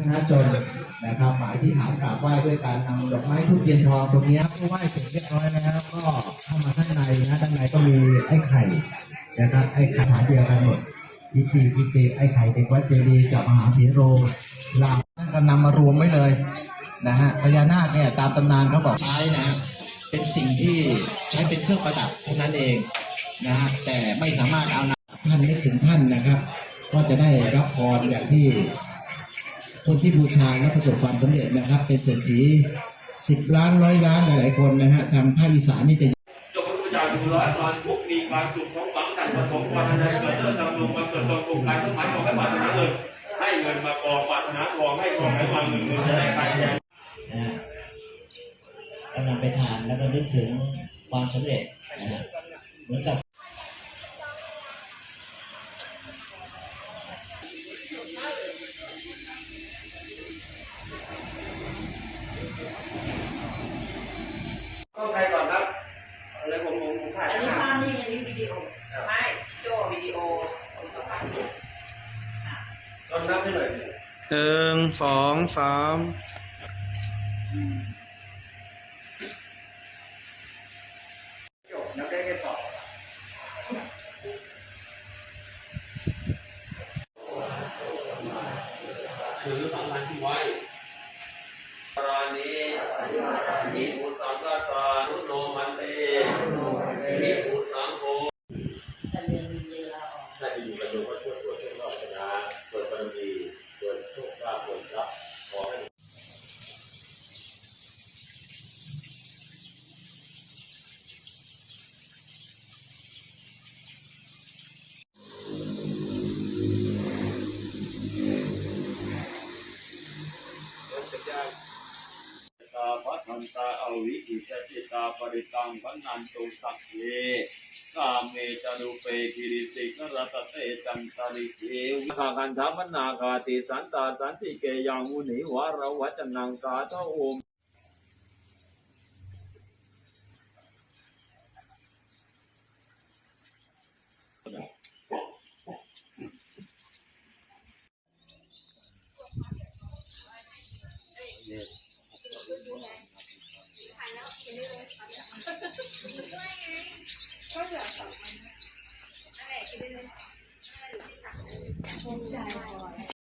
คณะจนนะครับหมายที่ฐานกราบไหว้ด้วยการนำดอกไม้ทูบเทียนทองตรงนี้ไหว้เสร็จเรียบร้อยแล้วก็เข้ามาข้างในนะด้านในก็มีไอ้ไข่นะครับไอ้ไข่ฐาเดียวกันหมดพิธีพิธีไอ้ไข่เด็กวัดเจดีย์กับมหาสีโรลาวท่านก็นำมารวมไว้เลยนะฮะพญานาคเนี่ยตามตำนานเขาบอกใช้นะฮะเป็นสิ่งที่ใช้เป็นเครื่องประดับเท่านั้นเองนะฮะแต่ไม่สามารถเอานำท่านนึกถึงท่านนะครับ ก็จะได้รับพรอย่างที่ คนที่บูชาและประสบความสำเร็จนะครับ เป็นเศรษฐีสิบล้านร้อยล้านหลายๆคนนะฮะทางภาคอีสานนี่จะจงรู้จักดูร้อยตอนทุกมีความสุขสมหวังกันผสมกันในเกิดเรื่องทำลงมาเกิดตรงตรงการสมัยของให้ปรารถนาเงินให้เงินมากองปรารถนาทองให้ทองให้มาเงินเงินจะได้ไปแทนนะฮะก็นำไปทานแล้วก็นึกถึงความสำเร็จนะฮะเหมือนกับ ลองนับให้หน่อยหนึ่งสองสามจบนับได้แค่สองถือสำคัญที่ไว้ปราณีมีภูสังกาสานุโนมันเต คันตาอวิหิจจิตาปริตังพันนันตุสักเยกาเมจารุเปกิริสิกรัตเตจันตาริเทวขากันธามนาคาติสันตาสันติเกยังมุนิวารวัจนังกาทโอมเนี่ย 真太多了。